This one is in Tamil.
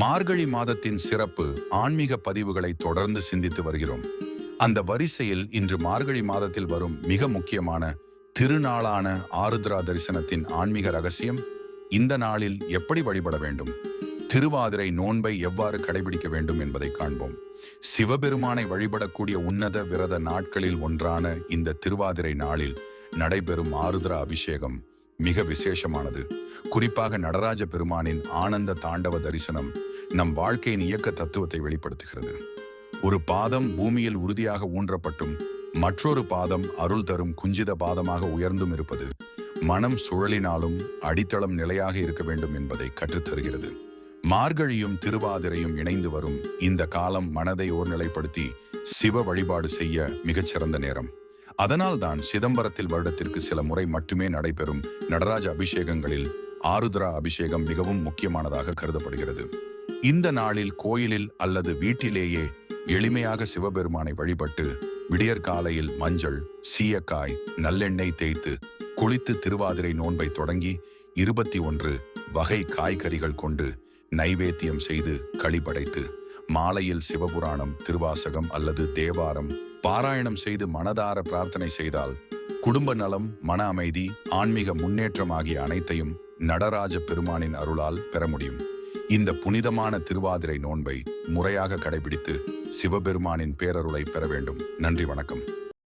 மார்கழி மாதத்தின் சிறப்பு ஆன்மீக பதிவுகளை தொடர்ந்து சிந்தித்து வருகிறோம். அந்த வரிசையில் இன்று மார்கழி மாதத்தில் வரும் மிக முக்கியமான திருநாளான ஆருத்ரா தரிசனத்தின் ஆன்மீக ரகசியம் இந்த நாளில் எப்படி வழிபட வேண்டும்? திருவாதிரை நோன்பை எவ்வாறு கடைபிடிக்க வேண்டும் என்பதை காண்போம். சிவபெருமானை வழிபடக்கூடிய உன்னத விரத நாட்களில் ஒன்றான இந்த திருவாதிரை நாளில் நடைபெறும் ஆருத்ரா அபிஷேகம் மிக விசேஷமானது. குறிப்பாக நடராஜ பெருமானின் ஆனந்த தாண்டவ தரிசனம் நம் வாழ்க்கையின் இயக்க தத்துவத்தை வெளிப்படுத்துகிறது. ஒரு பாதம் பூமியில் உறுதியாக ஊன்றப்பட்டும் மற்றொரு பாதம் அருள் தரும் குஞ்சித பாதமாக உயர்ந்தும் இருப்பது மனம் சுழலினாலும் அடித்தளம் நிலையாக இருக்க வேண்டும் என்பதை கற்றுத்தருகிறது. மார்கழியும் திருவாதிரையும் இணைந்து வரும் இந்த காலம் மனதை ஓர்நிலைப்படுத்தி சிவ வழிபாடு செய்ய மிகச்சிறந்த நேரம். அதனால்தான் சிதம்பரத்தில் வருடத்திற்கு சில முறை மட்டுமே நடைபெறும் நடராஜ அபிஷேகங்களில் ஆருத்ரா அபிஷேகம் மிகவும் முக்கியமானதாக கருதப்படுகிறது. இந்த நாளில் கோயிலில் அல்லது வீட்டிலேயே எளிமையாக சிவபெருமானை வழிபட்டு விடியற்காலையில் மஞ்சள் சீயக்காய் நல்லெண்ணெய் தேய்த்து குளித்து திருவாதிரை நோன்பை தொடங்கி இருபத்தி ஒன்று வகை காய்கறிகள் கொண்டு நைவேத்தியம் செய்து களிபடைத்து மாலையில் சிவபுராணம் திருவாசகம் அல்லது தேவாரம் பாராயணம் செய்து மனதார பிரார்த்தனை செய்தால் குடும்ப நலம் மன அமைதி ஆன்மீக முன்னேற்றம் ஆகிய அனைத்தையும் நடராஜ பெருமானின் அருளால் பெற முடியும். இந்த புனிதமான திருவாதிரை நோன்பை முறையாக கடைபிடித்து சிவபெருமானின் பேரருளை பெற வேண்டும். நன்றி வணக்கம்.